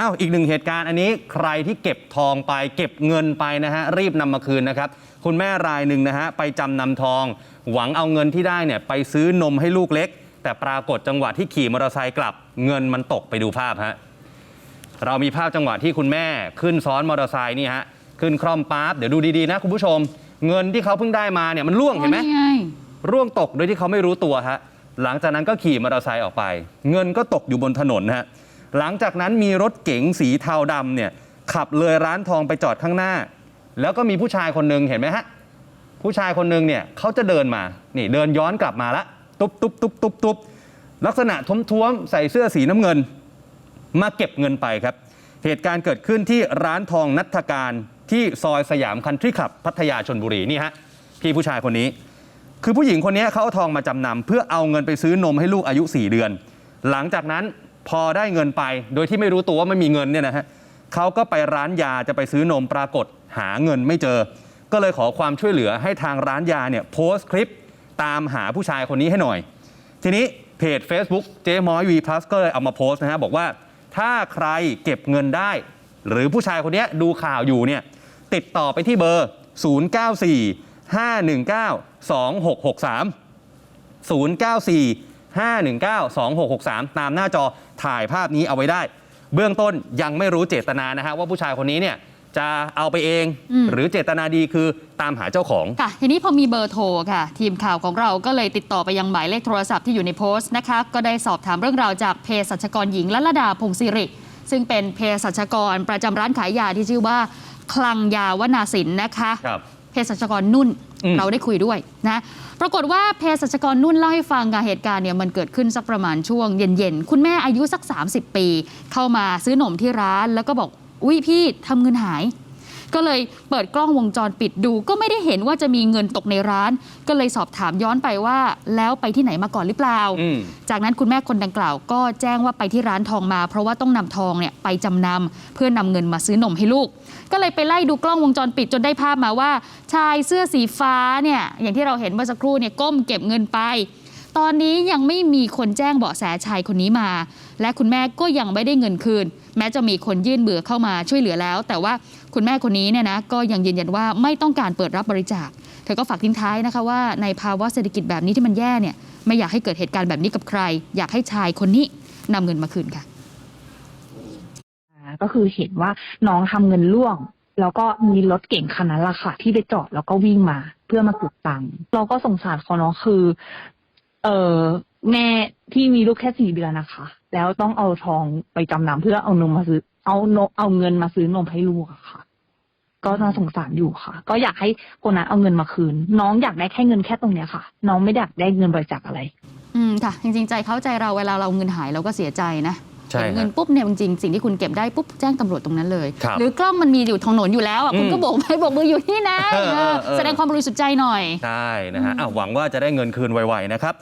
อ้าวอีกหนึ่งเหตุการณ์อันนี้ใครที่เก็บทองไป เก็บเงินไปนะฮะรีบนำมาคืนนะครับ คุณแม่รายหนึ่งนะฮะไปจำนำทอง หวังเอาเงินที่ได้เนี่ยไปซื้อนมให้ลูกเล็ก แต่ปรากฏจังหวะที่ขี่มอเตอร์ไซค์กลับ เงินมันตกไปดูภาพฮะเรามีภาพจังหวะที่คุณแม่ขึ้นซ้อนมอเตอร์ไซค์นี่ฮะขึ้นคร่อมปั๊บเดี๋ยวดูดีๆนะคุณผู้ชม เงินที่เขาเพิ่งได้มาเนี่ยมันร่วงเห็นไหมนี่ไงร่วงตกโดยที่เขาไม่รู้ตัวฮะหลังจากนั้นก็ขี่มอเตอร์ไซค์ออกไป เงินก็ตกอยู่บนถนนฮะ หลังจากนั้นมีรถเก๋งสีเทาดำเนี่ยขับเลยร้านทองไปจอดข้างหน้า แล้วก็มีผู้ชายคนหนึ่งเห็นไหมฮะผู้ชายคนหนึ่งเนี่ยเขาจะเดินมานี่เดินย้อนกลับมาละตุ๊บตุ๊บตุ๊บตุ๊บตุ๊บลักษณะท้วมๆใส่เสื้อสีน้ำเงิน มาเก็บเงินไปครับ เหตุการณ์เกิดขึ้นที่ร้านทองนัทการที่ซอยสยามคันทรีคลับพัทยาชนบุรีนี่ฮะพี่ผู้ชายคนนี้ คือผู้หญิงคนนี้เขาเอาทองมาจำนำเพื่อเอาเงินไปซื้อนมให้ลูกอายุ 4 เดือน หลังจากนั้น พอได้เงินไป โดยที่ไม่รู้ตัวว่าไม่มีเงินเนี่ยนะฮะเขาก็ไปร้านยาจะไปซื้อนมปรากฏหาเงินไม่เจอ ก็เลยขอความช่วยเหลือให้ทางร้านยาเนี่ยโพสต์คลิปตามหาผู้ชายคนนี้ให้หน่อย ทีนี้เพจ Facebook เจ๊ม้อยวีพลัสก็เลยเอามาโพสต์นะฮะบอกว่าถ้าใครเก็บเงินได้ หรือผู้ชายคนนี้ดูข่าวอยู่เนี่ยติดต่อไปที่เบอร์ 094 519 2663 094 519 2663 ตามหน้าจอถ่ายภาพนี้เอาไว้ได้ เบื้องต้นยังไม่รู้เจตนานะฮะว่าผู้ชายคนนี้เนี่ยจะเอาไปเอง อืม หรือเจตนาดีคือตามหาเจ้าของ ค่ะทีนี้พอมีเบอร์โทรค่ะ ทีมข่าวของเราก็เลยติดต่อไปยังหมายเลขโทรศัพท์ที่อยู่ในโพสต์นะคะ ก็ได้สอบถามเรื่องราวจากเภสัชกรหญิงละลดาพงศิริ ซึ่งเป็นเภสัชกรประจำร้านขายยาที่ชื่อว่า คลังยาวนาสินนะคะ ครับ เภสัชกรนุ่นอืม เราได้คุยด้วยนะปรากฏว่าเภสัชกรนุ่นเล่าให้ฟังค่ะเหตุการณ์เนี่ยมันเกิดขึ้นสักประมาณช่วงเย็นๆ คุณแม่อายุสัก 30 ปี เข้ามาซื้อหนมที่ร้าน แล้วก็บอกอุ้ยพี่ทำเงินหาย ก็เลยเปิดกล้องวงจรปิดดู ก็ไม่ได้เห็นว่าจะมีเงินตกในร้าน ก็เลยสอบถามย้อนไปว่า แล้วไปที่ไหนมาก่อนหรือเปล่าอืมจากนั้นคุณแม่คนดังกล่าว ก็แจ้งว่าไปที่ร้านทองมา เพราะว่าต้องนำทองเนี่ยไปจำนำเพื่อนำเงินมาซื้อนมให้ลูก ก็เลยไปไล่ดูกล้องวงจรปิดจนได้ภาพมาว่า ชายเสื้อสีฟ้าเนี่ยอย่างที่เราเห็นเมื่อสักครู่เนี่ยก้มเก็บเงินไป ตอนนี้ยังไม่มีคนแจ้งเบาะแสชายคนนี้มา และคุณแม่ก็ยังไม่ได้เงินคืน แม้จะมีคนยื่นเบื่อเข้ามาช่วยเหลือแล้ว แต่ว่าคุณแม่คนนี้เนี่ยนะก็ยังยืนยันว่าไม่ต้องการเปิดรับบริจาค เธอก็ฝากทิ้งท้ายนะคะว่าในภาวะเศรษฐกิจแบบนี้ที่มันแย่เนี่ยไม่อยากให้เกิดเหตุการณ์แบบนี้กับใคร อยากให้ชายคนนี้นำเงินมาคืนค่ะ ก็คือเห็นว่าน้องทำเงินล่วง แล้วก็มีรถเก่งคันนั้นแหละค่ะ ที่ไปจอดแล้วก็วิ่งมา เพื่อมาเก็บตังค์เราก็สงสารเขาเนาะคือ เออแม่ที่มีลูกแค่สี่เดือนนะคะ แล้วต้องเอาทองไปจำนำเพื่อเอานมมาซื้อ เอานมเอาเงินมาซื้อนมให้ลูกอะค่ะ ก็น่าสงสารอยู่ค่ะ ก็อยากให้คนนั้นเอาเงินมาคืน น้องอยากได้แค่เงินแค่ตรงเนี้ยค่ะ น้องไม่อยากได้เงินบริจาคอะไร อืมค่ะ จริงๆใจเข้าใจเราเวลาเราเงินหายเราก็เสียใจนะ ใช่เห็นเงินฮะปุ๊บเนี่ยจริงๆสิ่งที่คุณเก็บได้ปุ๊บแจ้งตำรวจตรงนั้นเลย ครับหรือกล้องมันมีอยู่ถนนอยู่แล้วอะคุณอืมก็โบกไปโบกมืออยู่นี่นะเออเออเออเออ แสดงความบริสุทธิ์ใจหน่อย ใช่นะฮะอะหวังว่าจะได้เงินคืนไวๆนะครับ